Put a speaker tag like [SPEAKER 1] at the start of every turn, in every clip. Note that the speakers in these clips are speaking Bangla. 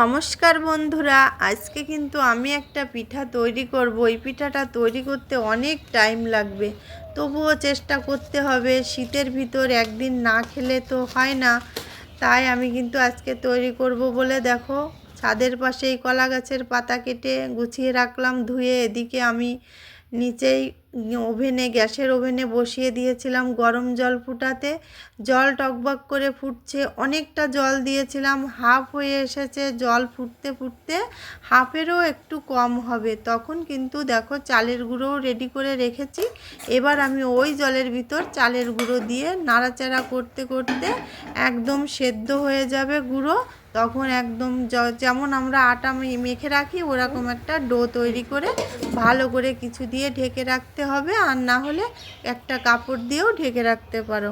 [SPEAKER 1] নমস্কার বন্ধুরা, আজকে কিন্তু আমি একটা পিঠা তৈরি করব। এই পিঠাটা তৈরি করতে অনেক টাইম লাগবে। তবুও চেষ্টা করতে হবে, শীতের ভিতর একদিন না খেলে তো হয় না। তাই আমি কিন্তু আজকে তৈরি করব বলে দেখো, ছাদের পাশে এই কলা গাছের পাতা কেটে গুছিয়ে রাখলাম, ধুয়ে এদিকে আমি নিচেই ওভেনে, গ্যাসের ওভেনে বসিয়ে দিয়েছিলাম গরম জল ফুটাতে। জল টকবক করে ফুটছে, অনেকটা জল দিয়েছিলাম। হাফ হয়ে এসেছে জল ফুটতে ফুটতে। হাফেরও একটু কম হবে। তখন কিন্তু দেখো চালের গুঁড়োও রেডি করে রেখেছি। এবার আমি ওই জলের ভিতর চালের গুঁড়ো দিয়ে নাড়াচাড়া করতে করতে একদম সেদ্ধ হয়ে যাবে গুঁড়ো। তখন একদম যেমন আমরা আটা মেখে রাখি, ওরকম একটা ডো তৈরি করে ভালো করে কিছু দিয়ে ঢেকে রাখতে হবে, আর না হলে একটা কাপড় দিয়েও ঢেকে রাখতে পারো।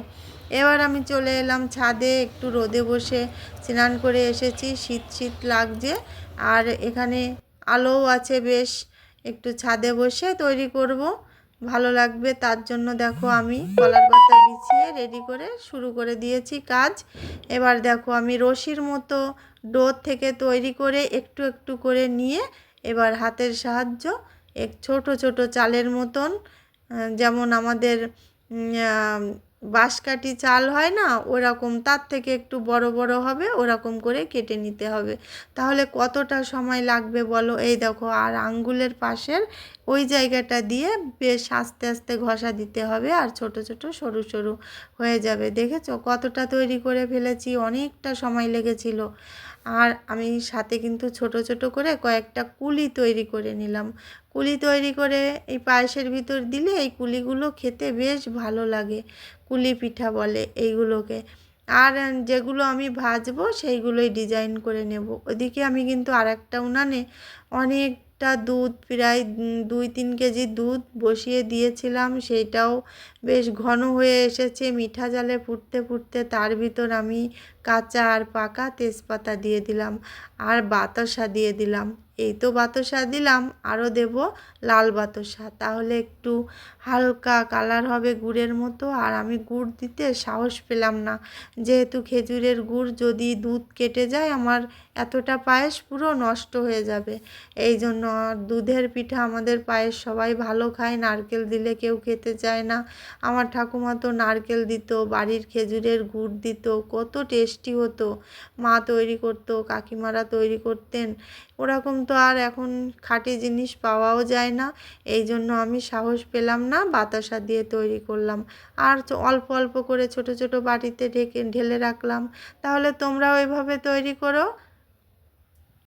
[SPEAKER 1] এবার আমি চলে এলাম ছাদে, একটু রোদে বসে স্নান করে এসেছি, শীত শীত লাগছে, আর এখানে আলোও আছে বেশ, একটু ছাদে বসে তৈরি করব। ভালো লাগবে, তার জন্য দেখো আমি কলার পাতা বিছিয়ে রেডি করে শুরু করে দিয়েছি কাজ। এবার দেখো আমি রশির মতো ডোর থেকে তৈরি করে একটু একটু করে নিয়ে এবার হাতের সাহায্য এক ছোট ছোট চালের মতন যেমন আমাদের বাঁশকাঠি চাল হয় না, ওরকম, তার থেকে একটু বড় বড় হবে, ওরকম করে কেটে নিতে হবে। তাহলে কতটা সময় লাগবে বলো? এই দেখো, আর আঙ্গুলের পাশের ওই জায়গাটা দিয়ে বেশ আস্তে আস্তে ঘষা দিতে হবে, আর ছোট ছোট, সরু সরু হয়ে যাবে। দেখেছ? কতটা তৈরি করে ফেলেছি, অনেকটা সময় লেগেছিল। আর আমি সাথে কিন্তু ছোট ছোট করে কয়েকটা কুলি তৈরি করে নিলাম। কুলি তৈরি করে এই পায়েসের ভিতর দিলে এই কুলিগুলো খেতে বেশ ভালো লাগে, কুলি পিঠা বলে এইগুলোকে। আর যেগুলো আমি ভাজবো সেইগুলোই ডিজাইন করে নেব। ওদিকে আমি কিন্তু আর একটা উনানে অনেকটা দুধ, প্রায় দুই, তিন কেজি দুধ বসিয়ে দিয়েছিলাম। সেইটাও বেশ ঘন হয়ে এসেছে, মিঠা জালে ফুটতে ফুটতে তার ভিতর আমি কাঁচা আর পাকা তেজপাতা দিয়ে দিলাম আর বাতাসা দিয়ে দিলাম। এই তো বাতাসা দিলাম, আরও দেব লাল বাতাসা। তাহলে একটু হালকা কালার হবে গুড়ের মতো। আর আমি গুড় দিতে সাহস পেলাম না। যেহেতু খেজুরের গুড় যদি দুধ কেটে যায়, আমার এতটা পায়েস পুরো নষ্ট হয়ে যাবে। এই জন্য আর দুধের পিঠা আমাদের পায়েস সবাই ভালো খায়। নারকেল দিলে কেউ খেতে চায় না। আমার ঠাকুমা তো নারকেল দিত, বাড়ির খেজুরের গুড় দিত, কত টেস্টি হতো, মা তৈরি করতো, কাকিমারা তৈরি করতেন। ওরকম তো আর এখন খাঁটি জিনিস পাওয়াও যায় না। এই জন্য আমি সাহস পেলাম না, বাতাসা দিয়ে তৈরি করলাম। আর অল্প অল্প করে ছোট ছোট বাটিতে ঢেকে, ঢেলে রাখলাম। তাহলে তোমরাও এভাবে তৈরি করো।